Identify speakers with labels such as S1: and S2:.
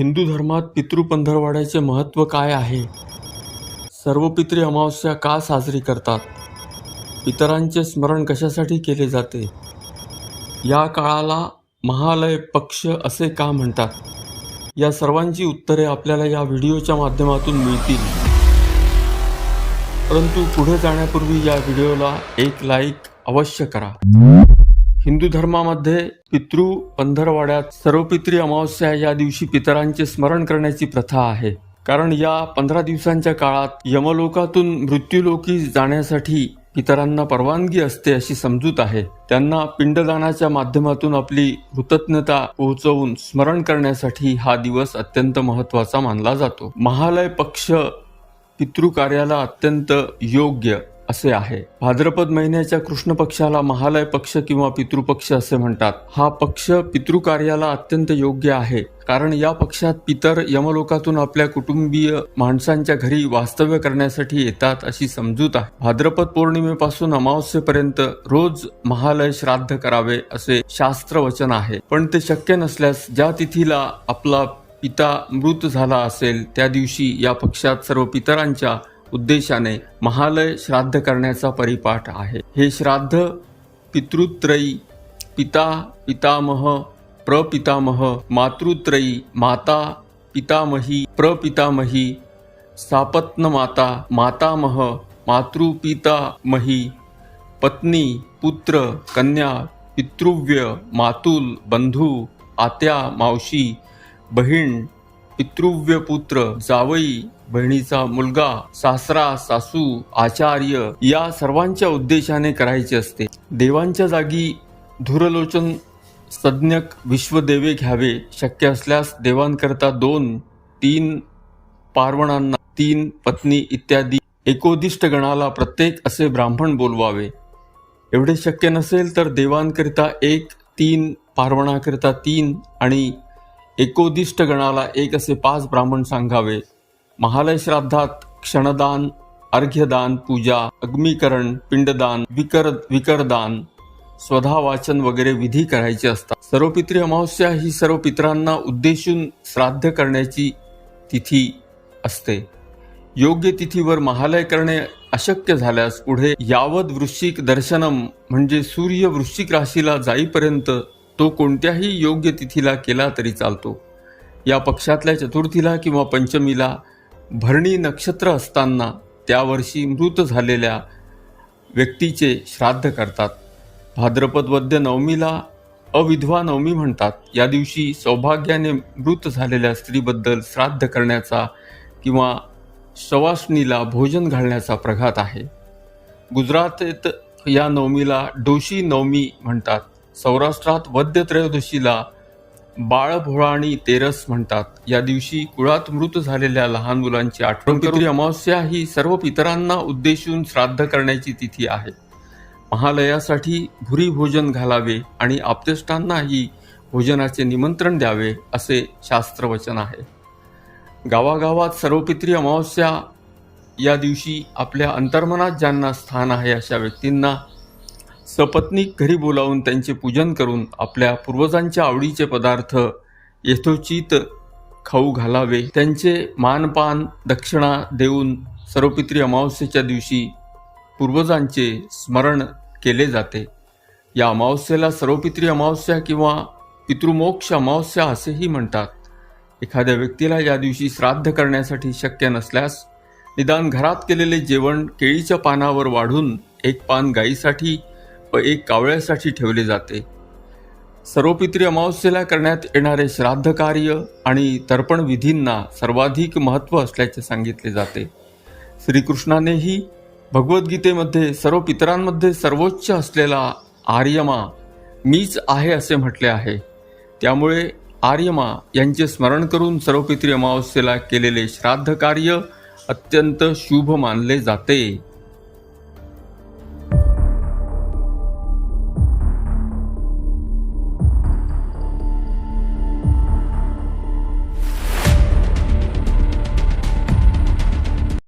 S1: हिंदू धर्मात पितृपंधरवाड्याचे महत्त्व काय आहे? सर्व पितृ अमावस्या का साजरी करतात? पितरांचे स्मरण कशासाठी केले जाते? या काळाला महालय पक्ष असे का म्हणतात? या सर्वांची उत्तरे आपल्याला या व्हिडिओच्या माध्यमातून मिळतील. परंतु पुढे जाण्यापूर्वी या व्हिडिओला एक लाईक अवश्य करा. हिंदू धर्मामध्ये पितृ पंधरवाड्यात सर्व पितृ अमावस्या या दिवशी पितरांचे स्मरण करण्याची प्रथा आहे. कारण या पंधरा दिवसांच्या काळात यमलोकातून मृत्यूलोकी जाण्यासाठी पितरांना परवानगी असते अशी समजूत आहे. त्यांना पिंडदानाच्या माध्यमातून आपली कृतज्ञता पोहोचवून स्मरण करण्यासाठी हा दिवस अत्यंत महत्त्वाचा मानला जातो. महालय पक्ष पितृकार्याला अत्यंत योग्य असे आहे. भाद्रपद महिन्याच्या कृष्ण पक्षाला महालय पक्ष किंवा पितृपक्ष असे म्हणतात. हा पक्ष पितृकार्याला अत्यंत योग्य आहे. कारण या पक्षात पितर यमलोकातून आपल्या कुटुंबीय माणसांच्या घरी वास्तव्य करण्यासाठी येतात अशी समजूत आहे. भाद्रपद पौर्णिमेपासून अमावस्येपर्यंत रोज महालय श्राद्ध करावे असे शास्त्र वचन आहे. पण ते शक्य नसल्यास ज्या तिथीला आपला पिता मृत झाला असेल त्या दिवशी या पक्षात सर्व पितरांच्या उद्देशाने महालय श्राद्ध करण्याचा परिपाठ आहे. हे श्राद्ध पितृत्रयी पिता पितामह प्रपितामह मातृत्रयी माता पितामही प्रपितामही सापत्न माता मातामह मातृपितामही पत्नी पुत्र कन्या पितृव्य मातुल बंधू आत्या मावशी बहीण पितृव्य पुत्र जावई बहिणीचा मुलगा सासरा सासू आचार्य या सर्वांच्या उद्देशाने करायचे असते. देवांच्या जागी धुरलोचन सज्ञक विश्वदेवे घ्यावे शक्य असल्यास देवांकरता दोन तीन पार्वणांना तीन पत्नी इत्यादी एकोदिष्ट गणाला प्रत्येक असे ब्राह्मण बोलवावे. एवढे शक्य नसेल तर देवांकरिता एक तीन पार्वणाकरिता तीन आणि एकोदिष्ट गणाला एक असे पाच ब्राह्मण सांगावे. महालय श्राद्धात क्षणदान अर्घ्यदान पूजा अग्निकरण पिंडदान विकर विकरदान स्वधा वाचन वगैरे विधी करायचे असतात. सर्व पितृ अमावस्या ही सर्व पितरांना उद्देशून श्राद्ध करण्याची तिथी असते. योग्य तिथीवर महालय करणे अशक्य झाल्यास पुढे यावत वृश्चिक दर्शनम म्हणजे सूर्य वृश्चिक राशीला जाईपर्यंत तो कोणत्याही योग्य तिथीला केला तरी चालतो. या पक्षातल्या चतुर्थीला किंवा पंचमीला भरणी नक्षत्र असताना त्या वर्षी मृत झालेल्या व्यक्तीचे श्राद्ध करतात. भाद्रपद वद्य नवमीला अविधवा नवमी म्हणतात. या दिवशी सौभाग्याने मृत झालेल्या स्त्रीबद्दल श्राद्ध करण्याचा किंवा शवासनीला भोजन घालण्याचा प्रघात आहे. गुजरातेत या नवमीला डोशी नवमी म्हणतात. सौराष्ट्रात वद्य त्रयोदशीला बाळभोळाणी तेरस म्हणतात. या दिवशी कुळात मृत झालेल्या लहान मुलांची आठवण करून अमावस्या ही सर्व पितरांना उद्देशून श्राद्ध करण्याची तिथी आहे. महालयासाठी भुरी भोजन घालावे आणि आप्तेष्टांनाही भोजनाचे निमंत्रण द्यावे असे शास्त्रवचन आहे. गावागावात सर्व पित्री अमावस्या या दिवशी आपल्या अंतर्मनात ज्यांना स्थान आहे अशा व्यक्तींना सपत्नीक घरी बोलावून त्यांचे पूजन करून आपल्या पूर्वजांच्या आवडीचे पदार्थ यथोचित खाऊ घालावे. त्यांचे मानपान दक्षिणा देऊन सर्वपित्री अमावस्येच्या दिवशी पूर्वजांचे स्मरण केले जाते. या अमावस्येला सर्वपित्री अमावस्या किंवा पितृमोक्ष अमावस्या असेही म्हणतात. एखाद्या व्यक्तीला या दिवशी श्राद्ध करण्यासाठी शक्य नसल्यास निदान घरात केलेले जेवण केळीच्या पानावर वाढून एक पान गायीसाठी व एक कावळ्यासाठी ठेवले जाते. सर्वपित्री अमावस्येला करण्यात येणारे श्राद्ध कार्य आणि तर्पण विधींना सर्वाधिक महत्त्व असल्याचे सांगितले जाते. श्रीकृष्णानेही भगवद्गीतेमध्ये सर्व पितरांमध्ये सर्वोच्च असलेला आर्यमा मीच आहे असे म्हटले आहे. त्यामुळे आर्यमा यांचे स्मरण करून सर्वपित्री अमावस्येला केलेले श्राद्ध कार्य अत्यंत शुभ मानले जाते.